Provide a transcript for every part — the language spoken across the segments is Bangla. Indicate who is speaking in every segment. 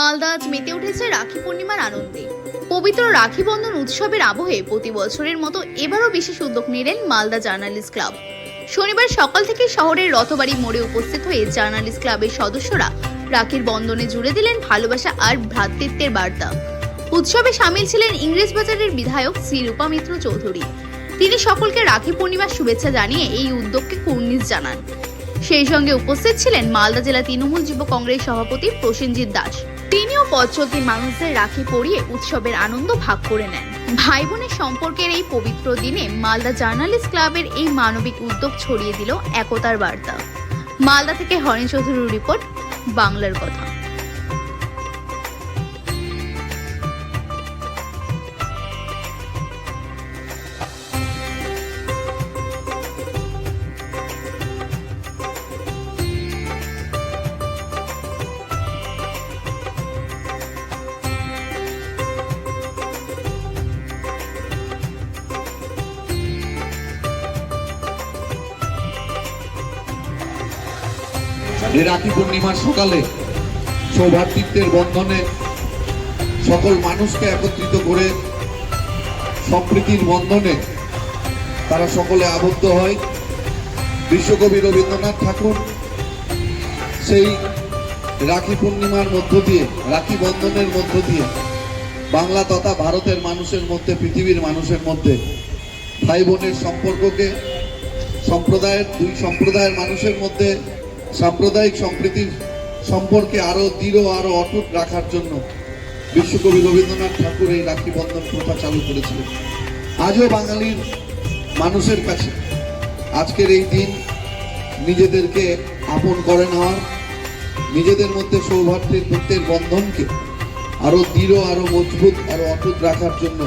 Speaker 1: মালদা আজ মেতে উঠেছে রাখি পূর্ণিমার আনন্দে। পবিত্র রাখি বন্ধন উৎসবের আবহে প্রতি বছরের মতো এবারও বিশেষ উদ্যোগ নিলেন মালদা জার্নালিস্ট ক্লাব। শনিবার সকাল থেকে শহরের রথবাড়ি মোড়ে উপস্থিত হয়ে জার্নালিস্ট ক্লাবের সদস্যরা রাখির বন্ধনে জুড়ে দিলেন ভালোবাসা আর ভ্রাতৃত্বের বার্তা। উৎসবে সামিল ছিলেন ইংরেজ বাজারের বিধায়ক শ্রী রূপা মিত্র চৌধুরী। তিনি সকলকে রাখি পূর্ণিমার শুভেচ্ছা জানিয়ে এই উদ্যোগকে কুর্নিশ জানান। সেই সঙ্গে উপস্থিত ছিলেন মালদা জেলা তৃণমূল যুব কংগ্রেস সভাপতি প্রসেনজিৎ দাস। তিনিও পথ চলতি মানুষদের রাখি পরিয়ে উৎসবের আনন্দ ভাগ করে নেন। ভাই বোনের সম্পর্কের এই পবিত্র দিনে মালদা জার্নালিস্ট ক্লাবের এই মানবিক উদ্যোগ ছড়িয়ে দিল একতার বার্তা। মালদা থেকে হরেন চৌধুরীর রিপোর্ট, বাংলার কথা।
Speaker 2: এই রাখি পূর্ণিমার সকালে সৌভাতৃত্বের বন্ধনে সকল মানুষকে একত্রিত করে সম্প্রীতির বন্ধনে তারা সকলে আবদ্ধ হয়। বিশ্বকবি রবীন্দ্রনাথ ঠাকুর সেই রাখি পূর্ণিমার মধ্য দিয়ে, রাখি বন্ধনের মধ্য দিয়ে, বাংলা তথা ভারতের মানুষের মধ্যে, পৃথিবীর মানুষের মধ্যে ভাই বোনের সম্পর্ককে, সম্প্রদায়ের দুই সম্প্রদায়ের মানুষের মধ্যে সাম্প্রদায়িক সম্প্রীতির সম্পর্কে আরও দৃঢ় আরও অটুট রাখার জন্য বিশ্বকবি রবীন্দ্রনাথ ঠাকুর এই রাখি বন্ধন প্রথা চালু করেছিলেন। আজও বাঙালির মানুষের কাছে আজকের এই দিন নিজেদেরকে আপন করে নেওয়ার, নিজেদের মধ্যে সৌভাতৃত্বের বন্ধনকে আরও দৃঢ় আরও মজবুত আরও অটুট রাখার জন্য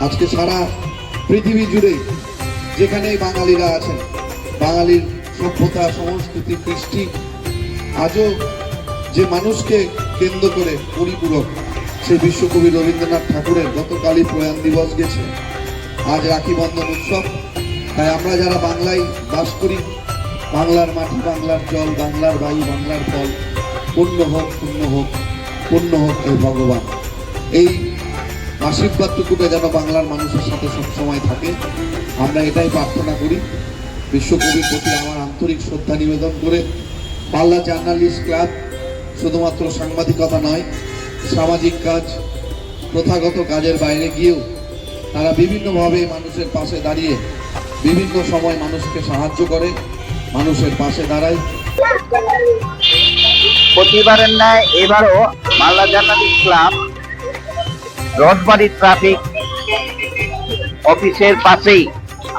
Speaker 2: আজকে সারা পৃথিবী জুড়ে যেখানেই বাঙালিরা আছেন, বাঙালির সভ্যতা সংস্কৃতি, কৃষ্টি, আজও যে মানুষকে কেন্দ্র করে পরিপূরক সেই বিশ্বকবি রবীন্দ্রনাথ ঠাকুরের গতকালই প্রয়াণ দিবস গেছে। আজ রাখি বন্ধন উৎসব। তাই আমরা যারা বাংলায় বাস করি, বাংলার মাটি, বাংলার জল, বাংলার বায়ু, বাংলার ফল পূর্ণ হোক পূর্ণ হোক পূর্ণ হোক হে ভগবান। এই আশীর্বাদটুকুটা যেন বাংলার মানুষের সাথে সবসময় থাকে। আমরা এটাই প্রার্থনা করি। বিশ্বকবির প্রতি আমার আন্তরিক শ্রদ্ধা নিবেদন করে পাল্লা জার্নালিস্ট ক্লাব শুধুমাত্র সাংবাদিকতা নয়, সামাজিক কাজ, প্রথাগত কাজের বাইরে গিয়েও তারা বিভিন্নভাবে মানুষের পাশে দাঁড়িয়ে বিভিন্ন সময় মানুষকে সাহায্য করে, মানুষের পাশে দাঁড়ায়।
Speaker 3: প্রতিবারের ন্যায় এবারও Malda journalist club Rathbari traffic অফিসের পাশেই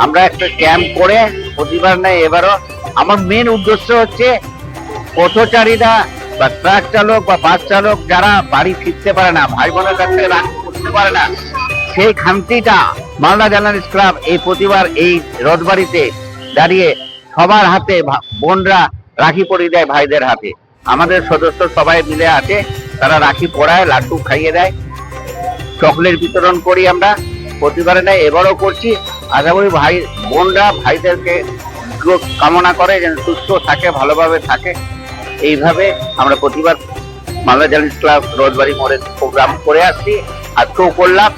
Speaker 3: আমরা একটা ক্যাম্প করে প্রতিবার ন্যায় এবারও আমার মেন উদ্দেশ্য হচ্ছে পথচারীরা বা ট্রাক চালক বা বাস চালক যারা বাড়ি ফিরতে পারে না ভাই বোনের কাছ থেকে করতে পারে না, সেই খামতিটা মালদা জার্নালিস্ট ক্লাব এই প্রতিবার এই রথবাড়িতে দাঁড়িয়ে সবার হাতে বোনরা রাখি পরিয়ে দেয় ভাইদের হাতে। আমাদের সদস্য সবাই মিলে আছে তারা রাখি পরায়, লাড্ডু খাইয়ে দেয়। চকলেট বিতরণ করি আমরা, প্রতিবারে নেয় এবারও করছি। আশা করি ভাই, বোনরা ভাইদেরকে গ্রোথ কামনা করে যেন সুস্থ থাকে, ভালোভাবে থাকে। এইভাবে আমরা প্রতিবার মালদা জার্নালিস্ট ক্লাব রোজবাড়ি মোড়ে প্রোগ্রাম করে আসছি। আজকেও করলাম।